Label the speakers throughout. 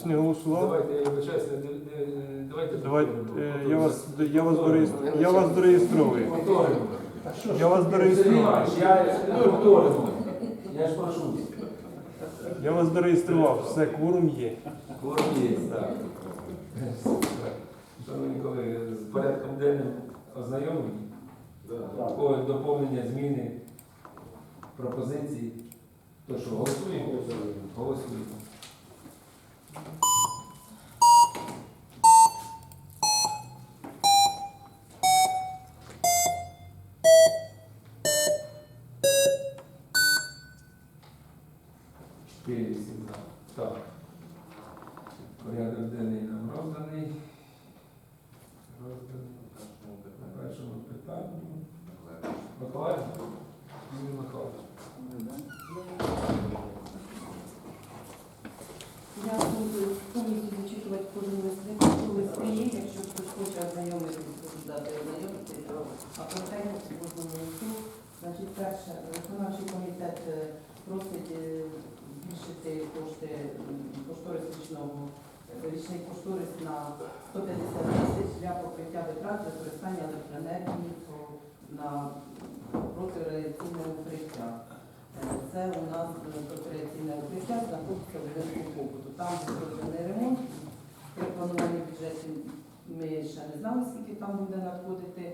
Speaker 1: Хтось не голосував?
Speaker 2: Давайте, я вибачаюсь, не- не- не- давайте.
Speaker 1: Давайте, е, я вас, я вас, дореєструю. я вас дореєструю.
Speaker 2: Повторимо.
Speaker 1: Я вас
Speaker 2: Сергій
Speaker 1: дореєструю.
Speaker 2: Іванович, я повторимо. Я ж прошу.
Speaker 1: Я вас дореєстрував. Все, кворум є.
Speaker 2: Кворум є, так. Шановні колеги, з порядком денним ознайомлені? У доповнення, зміни, пропозиції. То що, голосуємо? Голосуємо. Чотири, вісім, за. Так. Порядок денний нам розданий. Розданий. На першому питанні.
Speaker 3: Я буду повністю зачитувати кожен лист, якщо хтось хоче ознайомитися, буду дати ознайомитися, а конкретно по кожному листу. Значить, перше, виконавчий комітет е, просить е, збільшити кошти м, кошторис річного, е, річний кошторис на 150 тисяч для покриття витрат використання електроенергії на протирадіаційне укриття. Е, Це у нас протираційне укриття знаходиться в будинку побуту. Там зроблений ремонт. При плануванні бюджету ми ще не знали, скільки там буде надходити,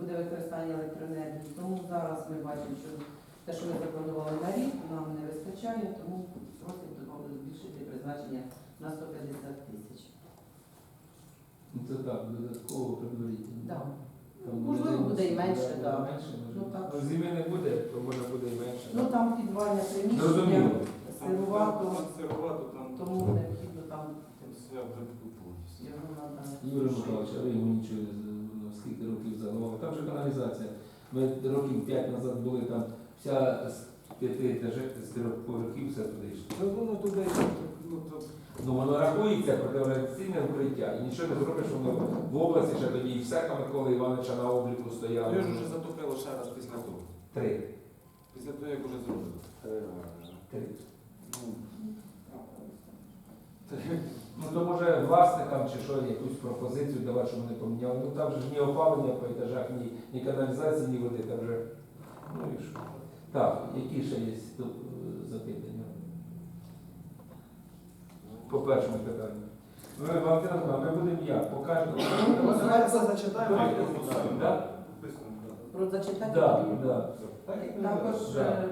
Speaker 3: буде використання електроенергії. Тому зараз ми бачимо, що те, що ми запланували на рік, нам не вистачає, тому просить збільшити призначення на 150 тисяч.
Speaker 2: Ну це так, додатково предварительно.
Speaker 3: Да.
Speaker 2: Там
Speaker 3: Можливо, буде і менше. Ну, так.
Speaker 2: Ну, зими не буде, то може буде і менше.
Speaker 3: Ну там підвальне приміщення,
Speaker 2: Зрозуміло.
Speaker 3: сирувато,
Speaker 4: Сирувато там.
Speaker 3: тому необхідно там
Speaker 4: Там все обробку повністю.
Speaker 3: його.
Speaker 2: Юрій Михайлович, а ви йому нічого ну, скільки років загалом. Там же каналізація. Ми років п'ять назад були там вся п'яти етажей, з трьох поверхів все туди йшло.
Speaker 4: Ну, воно туди, ну, то
Speaker 2: Ну воно рахується протирадіаційне укриття. І нічого не зробиш, воно в області ще тоді і все Миколи Івановича на обліку стояло.
Speaker 4: його ж вже затопило ще раз після того.
Speaker 2: Три.
Speaker 4: Після того, як вже зробили.
Speaker 2: Три.
Speaker 4: Ну,
Speaker 2: Ну то може власникам чи що якусь пропозицію давати, щоб вони поміняли. Ну там же ж ні опалення по етажах, ні, ні каналізації, ні води, там же. Ну і що. Так, які ще є тут е, запитання? По першому питанню. Ми, Валентина Миколаївна, ми будемо як? По кожному?
Speaker 4: Давайте це зачитаємо.
Speaker 3: Про
Speaker 2: да.
Speaker 3: Також е,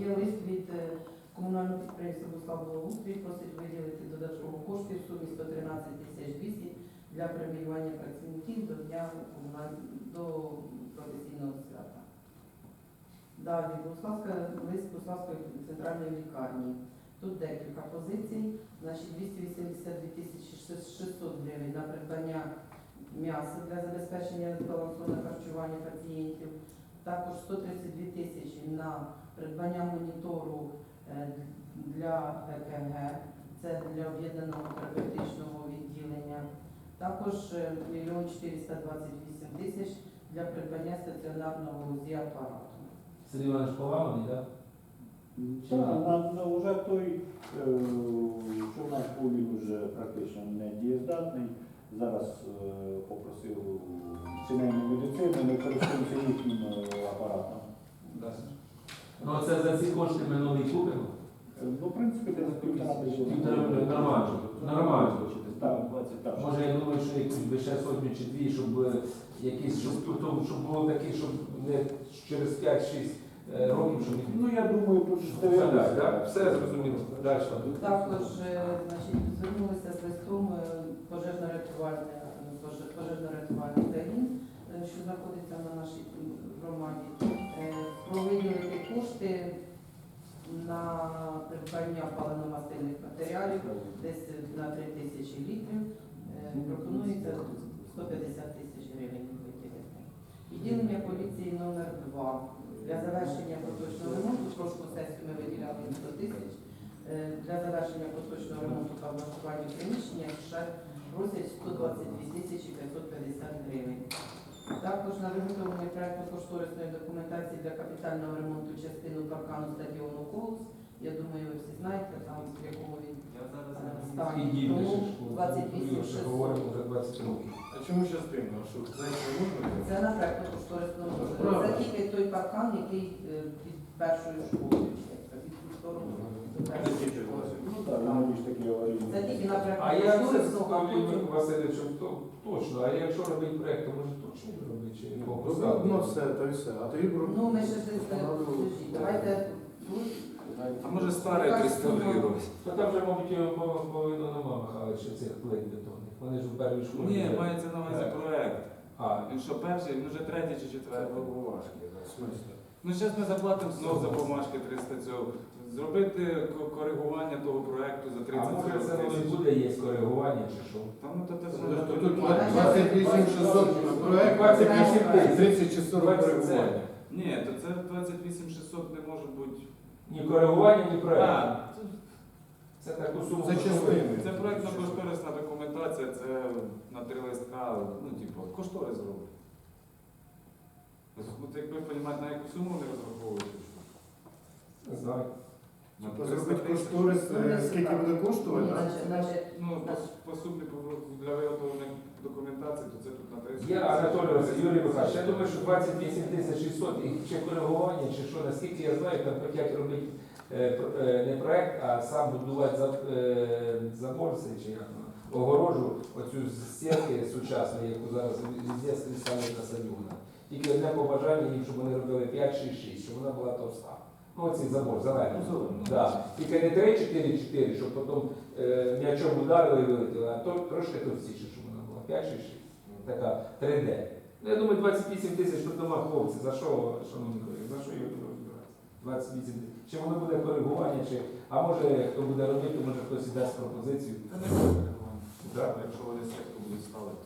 Speaker 3: є лист від е, комунального підприємства Буславблагоустрій, просить виділити додатково коштів в сумі 113 тисяч 200 для преміювання працівників до дня комуналь- до професійного свята. Далі Буславська лист Буславської центральної лікарні. Тут декілька позицій. Значить, 282 тисячі 600 гривень на придбання м'яса для забезпечення збалансованого харчування пацієнтів. Також 132 тисячі на придбання монітору е, для ЕКГ, це для об'єднаного терапевтичного відділення. Також е, 1 428 тисяч для придбання стаціонарного УЗІ апарату.
Speaker 2: Сергій Іванович поламаний, так?
Speaker 5: Так, на, вже той, е, що наш він вже практично не дієздатний. Зараз е, попросив сімейну медицину, ми користуємося їхнім е, апаратом.
Speaker 2: Ну а це за ці кошти ми новий купимо?
Speaker 5: Ну, в принципі, десь півтора тисячі.
Speaker 2: Нормально. Нормально.
Speaker 5: Так, 20 так.
Speaker 2: Може, я думаю, що якусь би ще сотню чи дві, щоб якісь, щоб, потім, щоб було таке, щоб не через 5-6 е, років, щоб
Speaker 5: Ну, я думаю, тут
Speaker 2: Все,
Speaker 5: ж
Speaker 2: так, так? Все зрозуміло. Далі.
Speaker 3: Також е, значить, звернулися з листом е, пожежно-рятувальний поже- пожежно-рятувальний загін, е, що знаходиться на нашій громаді, е, про виділити кошти на придбання паливно-мастильних матеріалів десь на 3 тисячі літрів. Е, Пропонується 150 тисяч. Відділення поліції номер 2 для завершення поточного ремонту. Прошлу сесію ми виділяли 100 тисяч. Е, Для завершення поточного ремонту та влаштування приміщення ще просять 122 тисячі 550 гривень. Також на виготовлення проектно-кошторисної документації для капітального ремонту частину паркану стадіону Колос. Я думаю, ви всі знаєте, там в якому він е, стані. Тому 28
Speaker 2: Ми вже говоримо вже 20 років.
Speaker 4: А чому частину? А що, не можна?
Speaker 3: Це на проектно-кошторисному.
Speaker 4: Правильно.
Speaker 3: Це тільки той паркан, який е, під першою школою. як Під до першої школи.
Speaker 5: Ну так, іноді ж такі аварійні.
Speaker 3: Це тільки на
Speaker 2: А я це
Speaker 3: проектно-кошторисному, а потім
Speaker 2: Васильовичем то точно, а якщо робити проєкт, то може точно не робити чи не?
Speaker 6: Ну все, то і все. А тоді
Speaker 3: Ну, ми ще подождіть, давайте тут.
Speaker 4: А може старе реставрувати?
Speaker 2: Та там вже, мабуть, його пов- повинно нема, Михайлович, цих плит бетонних. Вони ж у першій школі.
Speaker 4: Ні, мається на увазі проект.
Speaker 2: А,
Speaker 4: Він що перший, він вже третій чи
Speaker 6: це
Speaker 4: четвертий.
Speaker 6: бумажки, в смислі.
Speaker 4: Ну зараз ми заплатимо знову за бумажки 300 цього. Зробити коригування того проекту за
Speaker 2: а
Speaker 4: 30
Speaker 2: може це і буде є коригування чи що?
Speaker 4: Там ну то те
Speaker 6: Тобто
Speaker 4: саме.
Speaker 6: Тут 28 600 проект,
Speaker 2: 28
Speaker 6: 30 чи 40
Speaker 2: 20.
Speaker 4: Ні, то це 28 600 не може бути.
Speaker 2: Ні коригування, ні проєкт.
Speaker 4: А,
Speaker 2: Це таку суму.
Speaker 6: Частини.
Speaker 4: це проектно-кошторисна документація, це на три листка, ну, типу, кошторис зробить. От якби розуміти, на яку суму вони розраховують.
Speaker 2: Не знаю.
Speaker 4: На
Speaker 6: Тобто
Speaker 4: 300
Speaker 6: Зробити
Speaker 4: тисяч?
Speaker 6: кошторис, е, скільки буде коштувати,
Speaker 3: Ні, значить,
Speaker 4: Ну, по, по сумі по- для виготовлення документації, то це тут на 30.
Speaker 2: Я, Анатолій Васильович, Юрій Михайлович, я думаю, що 28 тисяч 600 і чи коригування, чи що, наскільки я знаю, там хочуть робити е, про- е, не проект, а сам будувати за, е, заборці, чи як воно, огорожу, оцю з стінки сучасної, яку зараз везде ставлять на Садюгна. Тільки одне побажання їм, щоб вони робили 5 6 6 щоб вона була товста. Ну, оцей забор, зелений.
Speaker 4: Ну.
Speaker 2: Да. Тільки не 3-4-4, щоб потім е, м'ячом ударили і вилетіли, а то трошки товстіше, щоб вона 5-6-6. Така 3D. Ну, я думаю, 28 тисяч тут хлопці. За що, шановні колеги, за що його розбирати? 28 тисяч. Чи воно буде коригування, чи... а може хто буде робити, може хтось і дасть пропозицію.
Speaker 4: Та не буде коригування.
Speaker 2: Да.
Speaker 4: Якщо вони сітку будуть ставити.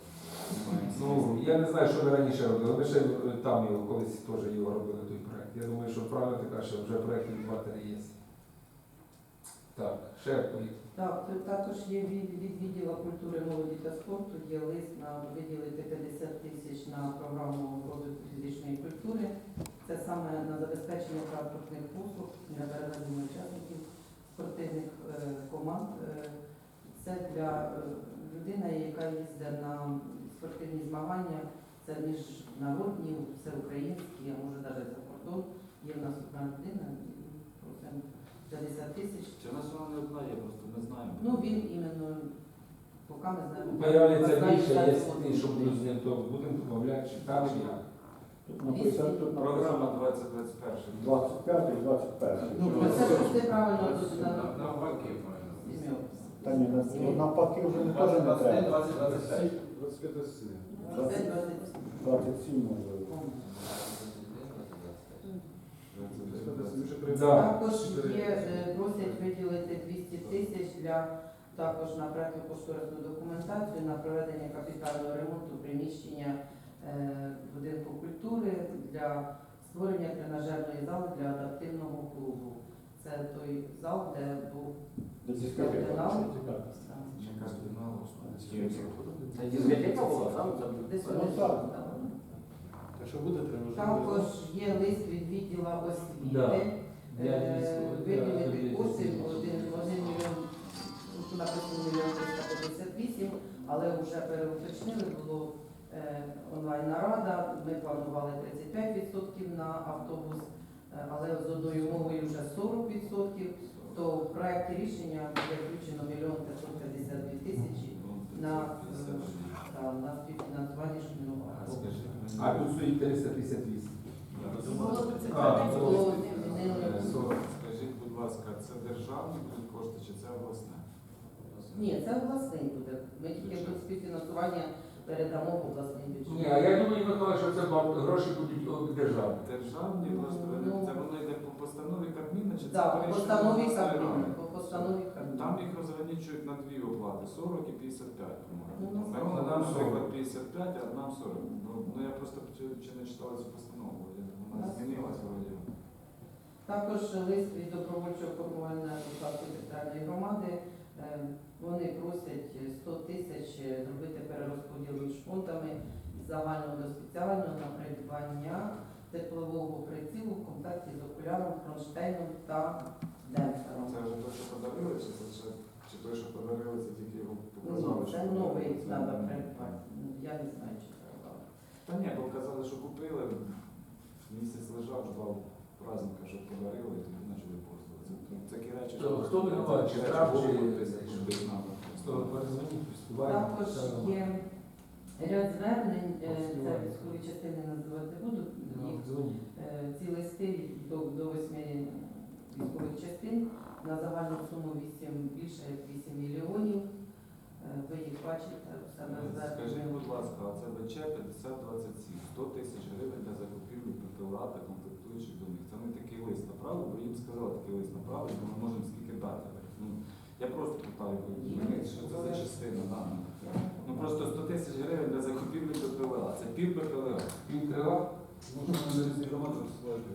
Speaker 2: Ну, я не знаю, що ви раніше робили. Ми ще е, там його колись теж його робили, той проект. Я думаю, що правильно така, що вже проєкт від матері є. Так, ще.
Speaker 3: Так, тут також є від, від відділу культури, молоді та спорту, є лист на виділити 50 тисяч на програму розвитку фізичної культури. Це саме на забезпечення транспортних послуг для перевезення учасників спортивних е, команд. Е, Це для е, людини, яка їздить на спортивні змагання, це міжнародні, всеукраїнські, а може навіть за кордон. Є в нас одна людина, 50 тисяч.
Speaker 4: Чи в нас вона не одна є, просто ми знаємо.
Speaker 3: Ну, він іменно, поки ми знаємо.
Speaker 2: Появляється більше,
Speaker 3: що
Speaker 2: є
Speaker 3: це
Speaker 2: ті, що будуть з ним, то будемо додавати, чи так, чи як.
Speaker 5: Тут написано, тут
Speaker 4: Програма
Speaker 5: написано
Speaker 4: 2021.
Speaker 5: 25 і 21.
Speaker 6: Ну,
Speaker 3: Ну, Це правильно тут на
Speaker 4: Навпаки,
Speaker 3: ім'я.
Speaker 5: Та ні, на- навпаки вже не теж не треба.
Speaker 6: 25 сили.
Speaker 3: 20,
Speaker 5: 27 може.
Speaker 2: Да.
Speaker 3: Також є, е, просять виділити 200 тисяч для також на проектну кошторисну документацію на проведення капітального ремонту приміщення е, будинку культури для створення тренажерної зали для адаптивного клубу. Це той зал, де був.
Speaker 7: Це дискотека. була, там?
Speaker 3: десь
Speaker 5: Ну,
Speaker 3: вони
Speaker 5: так.
Speaker 3: там.
Speaker 6: Так що буде тренажер?
Speaker 3: Також є лист від відділу освіти.
Speaker 2: Да.
Speaker 3: Е, Виділити
Speaker 2: да,
Speaker 3: кошти
Speaker 2: дійсно.
Speaker 3: один один мільйон, тут написано мільйон 358, але вже переуточнили, було е, онлайн-нарада, ми планували 35% на автобус, е, але з одною мовою вже 40%, то в проєкті рішення буде включено мільйон 552 тисячі на, е, та, на співфінансування шкільного автобусу.
Speaker 2: А тут стоїть 358.
Speaker 3: Було
Speaker 2: А, було.
Speaker 3: не- не-
Speaker 4: Скажіть, будь ласка, це державні будуть кошти чи це обласне?
Speaker 3: Ні, це обласний буде. Ми тільки тут співфінансування передамо в обласний бюджет.
Speaker 2: Ні, а я думаю, Микола, що це баб- гроші будуть державні.
Speaker 4: Державні просто
Speaker 3: Ну,
Speaker 4: це воно йде по постанові Кабміна чи це
Speaker 3: Так, по постанові
Speaker 4: обласної
Speaker 3: Кабміну. По постанові Кабміну.
Speaker 4: Там їх розграничують на дві оплати 40 і 55, по-моєму.
Speaker 3: Ну, ну,
Speaker 4: нам, наприклад, 55, а нам 40. Ну, ну, я просто чи, чи не читала цю постанову, вона
Speaker 3: Нас
Speaker 4: змінилась вроді.
Speaker 3: Також лист від добровольчого формувальної асоціації територіальної громади. Е, Вони просять 100 тисяч зробити перерозподіл між фондами. загального до спеціального на придбання теплового прицілу в комплекті з окуляром, кронштейном та демпфером.
Speaker 4: Це вже те, що подарили, чи це ще чи той, що подарили, це тільки його
Speaker 3: Ні,
Speaker 4: показали?
Speaker 3: це
Speaker 4: що
Speaker 3: новий
Speaker 4: подарили?
Speaker 3: треба придбати. Ну, Я не знаю, чи треба.
Speaker 4: Та ні, бо казали, що купили, місяць лежав, ждав праздника, щоб подарили, і тоді почали пользуватися. Це Такі речі,
Speaker 2: То хто
Speaker 4: такі
Speaker 2: винуватий,
Speaker 4: речі
Speaker 2: чи-
Speaker 4: що десь
Speaker 2: співає.
Speaker 3: Також є ряд звернень, е, це військові частини називати не буду.
Speaker 2: Ну,
Speaker 3: Їх
Speaker 2: Дзвоніть.
Speaker 3: Е, ці листи до, до восьми військових частин на загальну суму 8, більше як 8 мільйонів. Е, Ви їх бачите у себе
Speaker 4: Скажіть, будь ласка, а це ВЧ 5027, 100 тисяч гривень для закупівлі ППЛА та комплектуючих до них. Це ми такий лист направили, бо їм сказали такий лист направили, бо ми можемо скільки дати. Ну, я просто питаю, що це за частина, да. Ну просто 100 тисяч гривень для закупівлі ППЛА, це пів ППЛА.
Speaker 2: Він крила.
Speaker 6: Можна на громаду розсилати.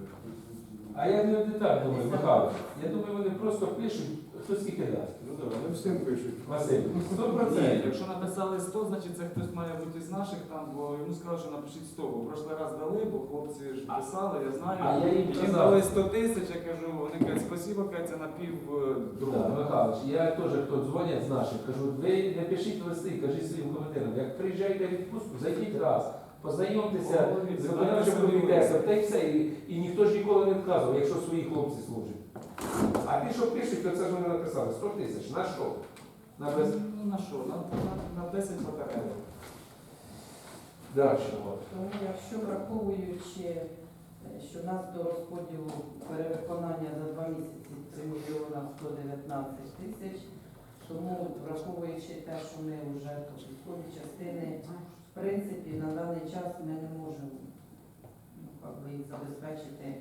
Speaker 2: А я не так думаю, Михайло. Я думаю, вони просто пишуть, хто скільки дасть.
Speaker 6: Ну так, вони всім пишуть.
Speaker 2: Василь, сто
Speaker 4: Ні,
Speaker 2: процентів.
Speaker 4: якщо написали 100, значить це хтось має бути з наших там, бо йому сказали, що напишіть 100, бо в прошлий раз дали, бо хлопці ж писали, я знаю.
Speaker 2: А я їм
Speaker 4: Їм
Speaker 2: казав.
Speaker 4: дали 100 тисяч, я кажу, вони кажуть, спасибо, кажуть, це на пів е,
Speaker 2: Да,
Speaker 4: другого.
Speaker 2: Михайлович, я теж хто дзвонять з наших, кажу, ви не пишіть листи, кажіть своїм командирам, як приїжджаєте в відпустку, зайдіть раз, познайомтеся з виконавчим комітетом, та й все, і, і ніхто ж ніколи не вказував, якщо свої хлопці служать. А ті, що пишуть, то це ж вони написали, 100 тисяч, на що? На без...
Speaker 4: Ну на що, на, на, на 10 батарей.
Speaker 2: Далі.
Speaker 3: Тому якщо враховуючи, е, що в нас до розподілу перевиконання за два місяці 3 мільйона 119 тисяч, тому враховуючи те, що ми вже тут військові частини, в принципі, на даний час ми не можемо ну, как би, їх забезпечити.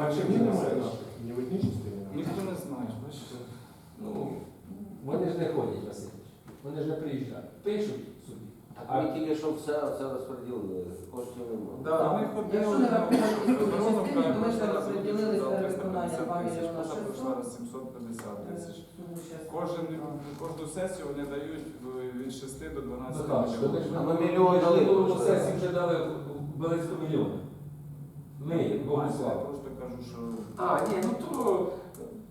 Speaker 2: А чим
Speaker 6: Ні,
Speaker 2: це
Speaker 6: немає наших. Ні в одній частині.
Speaker 4: Ніхто не знає, бачите.
Speaker 2: Ну, вони ж не ходять, Васильович. Вони ж не приїжджають. Пишуть собі.
Speaker 7: Так ми тільки що все, все розподілили, коштів немає.
Speaker 4: Да, ми ходили
Speaker 3: Якщо не рахувати
Speaker 4: Оборону
Speaker 3: частини, то ми ще розподілили
Speaker 4: сказав,
Speaker 3: перевиконання 2
Speaker 4: тисяч,
Speaker 3: мільйона
Speaker 4: поза
Speaker 3: 600.
Speaker 4: пройшла 750 тисяч. Кожен, кожну сесію вони дають від 6 до 12
Speaker 2: Михайлович, то ви ж
Speaker 7: А ми мільйон дали.
Speaker 2: сесії вже дали близько мільйона. Ми,
Speaker 4: Я
Speaker 2: Богуслав.
Speaker 4: просто кажу, що
Speaker 2: А, ні, ну то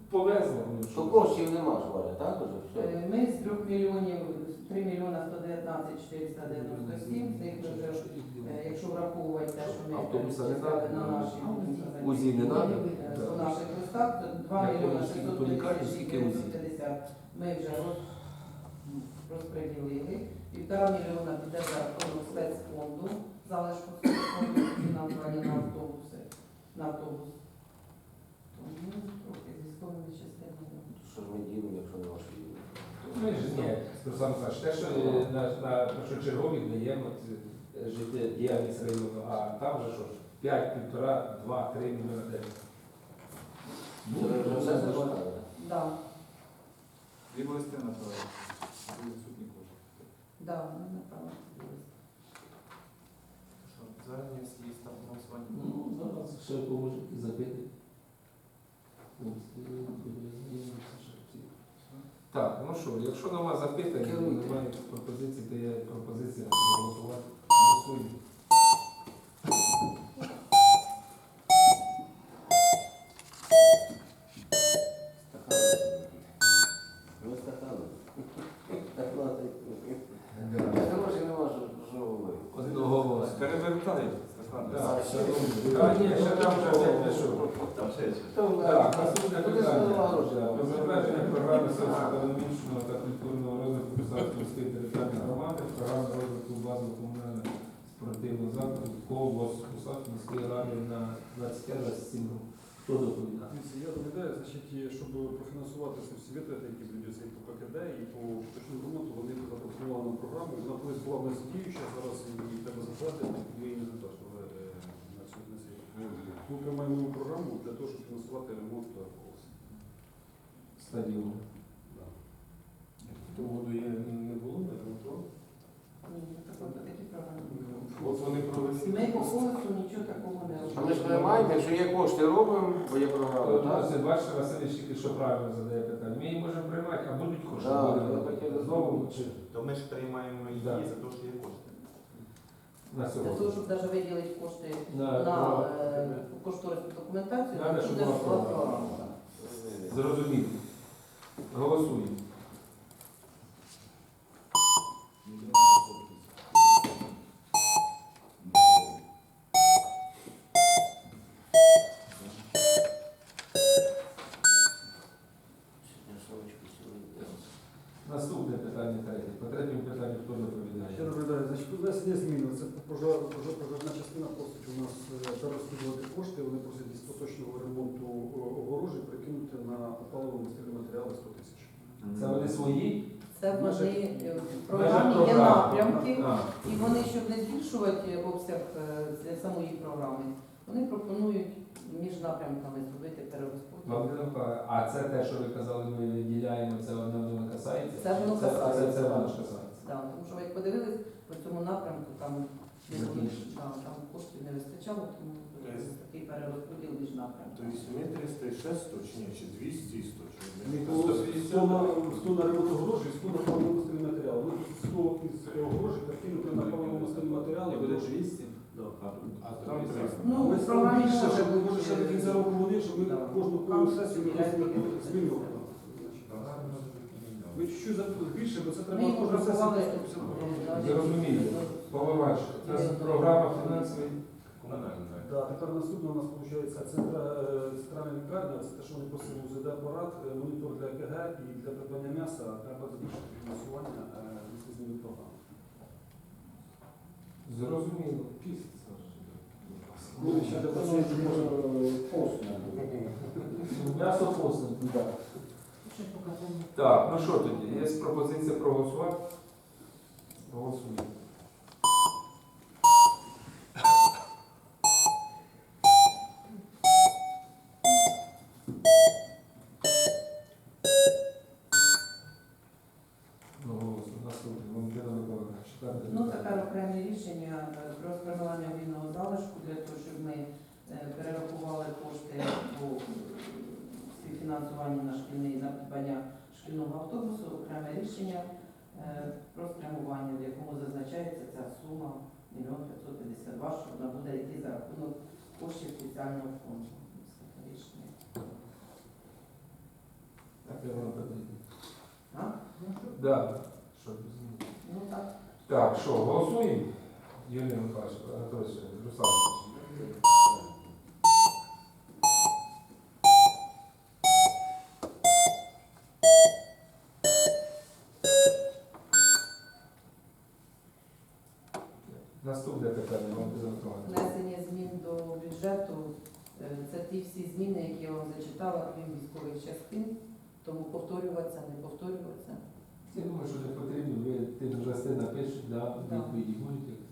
Speaker 2: повезло. ну, що.
Speaker 7: То коштів нема ж, Валя, так уже все?
Speaker 3: Е, Ми з 3 мільйонів, 3 мільйона 119 497, з них ми вже, е, якщо враховувати те, що ми
Speaker 2: Автобуса не
Speaker 3: перечисляли
Speaker 2: надо.
Speaker 3: на наші
Speaker 2: УЗІ не надо.
Speaker 3: е, по наших листах, то 2
Speaker 2: Я
Speaker 3: мільйона
Speaker 2: помню, скільки по лікарні,
Speaker 3: 650
Speaker 2: скільки УЗІ.
Speaker 3: 950 ми вже роз- розподілили. Півтора мільйона піде за рахунок спецфонду, залишку фінансування на автобуси, на автобус. Тому трохи з військовими частинами.
Speaker 7: Що ж ми ділимо, якщо не ваші діли?
Speaker 2: Ми ж ні, Руслан Михайлович, те, що е, на, на першочергові даємо це, життєдіяльність району, а там вже що ж, 5, півтора, 2, 3 мільйони гривень.
Speaker 7: Це вже все зачитали?
Speaker 3: Да,
Speaker 4: дві листи направили. Дві відсутні кошти.
Speaker 3: да, ми направили.
Speaker 6: Зараз всі там голосування.
Speaker 2: Ну, зараз ще поможуть і забити. Так, ну що, якщо нема запитань, немає пропозицій, то є пропозиція голосувати. Голосуємо.
Speaker 7: Ну, стакани. Так надо. Я грошей нема, що, що говорити.
Speaker 2: Одного голосу.
Speaker 4: Перевертай, Стефан.
Speaker 2: Так, затвердження програми соціально-економічного та культурного розвитку міської територіальної громади, програми розвитку базового комунального спортивного закладу КОВОС Косарської міської ради на 25-27 років. Хто доповідає?
Speaker 8: Я доглядаю, значить, щоб профінансувати всі витрати, які будуть і по ПКД, і по поточному ремонту, вони запропонували нам програму. Вона колись була в нас діюча, зараз її треба затвердити, ми її не затвердили е, на цю на цей рік. Ми приймаємо нову програму для того, щоб фінансувати ремонт та колос.
Speaker 2: Стадіон.
Speaker 6: Того году я не було, не
Speaker 3: програми.
Speaker 6: От вони провели.
Speaker 3: Ми по голосу нічого такого не
Speaker 7: А ми ж
Speaker 3: робимо.
Speaker 7: приймаємо, якщо є кошти, робимо, бо є програма.
Speaker 2: Це бачите, Василь тільки що правильно задає питання. Ми її можемо приймати, а будуть кошти.
Speaker 7: Да,
Speaker 2: знову чи
Speaker 9: То ми ж приймаємо її
Speaker 2: Да.
Speaker 9: за те, що є кошти.
Speaker 2: На
Speaker 3: Для того, щоб навіть виділити кошти
Speaker 2: На,
Speaker 3: на е, кошторисну документацію,
Speaker 2: Надо, щоб була програма. Зрозуміло. Голосуємо. Наступне питання третє. По третьому питанню хто
Speaker 8: Ще
Speaker 2: доповідає?
Speaker 8: розглядаю, значить, внесення змін. Це пожар, пожар, пожежна частина просить у нас е, перерозподілити кошти. Вони просять із поточного ремонту е, огорожі перекинути на паливо-мастильні матеріали 100 тисяч.
Speaker 2: Це вони свої?
Speaker 3: Це вони е, в
Speaker 2: Межа
Speaker 3: програмі є
Speaker 2: програми.
Speaker 3: напрямки,
Speaker 2: А,
Speaker 3: і вони, щоб не збільшувати обсяг е, з самої програми, вони пропонують між напрямками зробити перерозподіл.
Speaker 2: А це те, що ви казали, ми виділяємо, це одне воно касається?
Speaker 3: Це воно
Speaker 2: Це, це, це воно ж касається.
Speaker 3: Да, тому що ви як подивились, по цьому напрямку там, да, там коштів не вистачало, тому такий перерозподіл між напрямками.
Speaker 6: Тобто ми 306 100 чи ні, чи 200 і 100? Чи
Speaker 8: Ні,
Speaker 6: ні?
Speaker 8: 100 на, 100 на ремонт огорожі і 100 на паливо-мастильні матеріали. Ну, 100 із огорожі перекинути на паливо-мастильні матеріали.
Speaker 4: І буде 200?
Speaker 6: А там 300.
Speaker 3: Ну,
Speaker 8: ми
Speaker 3: в
Speaker 8: більше, щоб ми може ще до кінця року вони, щоб ми кожну сесію ми просто
Speaker 3: якісь
Speaker 8: змінювали. Ми чуть-чуть за- більше, бо це треба
Speaker 3: його
Speaker 8: кожну сесію
Speaker 3: врахували.
Speaker 8: 150 програм.
Speaker 2: Зрозуміло. Поливач. У нас програма фінансової.
Speaker 8: Да, тепер наступне у нас виходить центра, е, центральна лікарня, це те, що вони просили УЗД апарат, е, монітор для ЕКГ і для придбання м'яса треба збільшити фінансування е, після зміни програми.
Speaker 2: Зрозуміло.
Speaker 8: Буде ще
Speaker 5: до
Speaker 2: М'ясо постне.
Speaker 3: так.
Speaker 2: Так, ну що тоді? Є пропозиція проголосувати? Голосуємо. Ну, голосуємо. Наступне. Валентина Миколаївна, читайте.
Speaker 3: Ну, тепер окремі рішення е, про спрямування вільного залишку для того, щоб ми е, перерахували кошти по е, співфінансуванню на шкільний на придбання шкільного автобусу, окреме рішення про спрямування, в якому зазначається ця сума 1 552, що вона буде йти за рахунок коштів спеціального фонду.
Speaker 2: Так, я вам.
Speaker 3: А?
Speaker 2: Да. Що без?
Speaker 3: Ну так.
Speaker 2: Так, що, голосуємо? Юрій Михайлович, Анатолійович, Руслан. Наступне питання, Валентина Миколаївна.
Speaker 3: Внесення змін до бюджету е, це ті всі зміни, які я вам зачитала, крім військових частин. Тому повторюватися, не повторюватися.
Speaker 2: Я думаю, що не потрібно, ви тим листи напишете, да,
Speaker 3: Да.
Speaker 2: відповіді будете.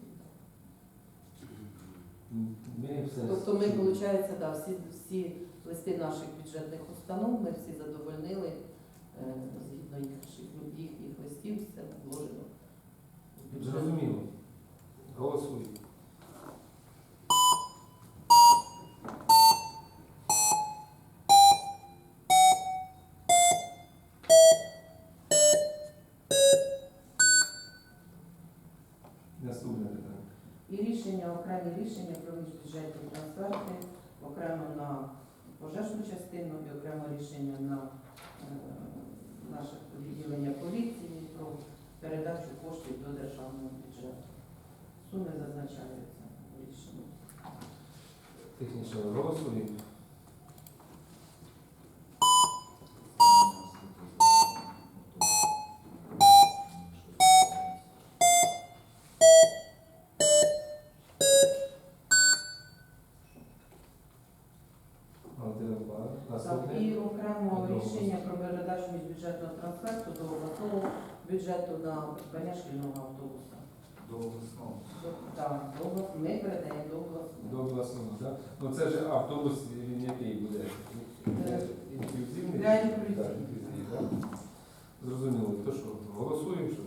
Speaker 2: Ми все.
Speaker 3: Тобто ми, виходить, да, всі, всі листи наших бюджетних установ, ми всі задовольнили е, згідно їх, їхніх листів, все вложено. в бюджет.
Speaker 2: Зрозуміло. Голосуємо. Наступне питання.
Speaker 3: І рішення, окремі рішення про міжбюджетні трансферти, окремо на пожежну частину і окремо рішення на е, наше відділення поліції про передачу коштів до державного бюджету. Суми зазначаються у рішенні.
Speaker 2: Технічно голосуємо.
Speaker 3: Так, і окремо рішення про передачу міжбюджетного трансферту до обласного бюджету на придбання шкільного.
Speaker 4: До.
Speaker 3: До- Так, до ми передаємо до обласного.
Speaker 2: До обласного, так? Ну це ж автобус, він який буде?
Speaker 3: Е,
Speaker 2: Інклюзивний?
Speaker 3: для.
Speaker 2: Так, інклюзивний, так. Зрозуміло. То що, голосуємо, що?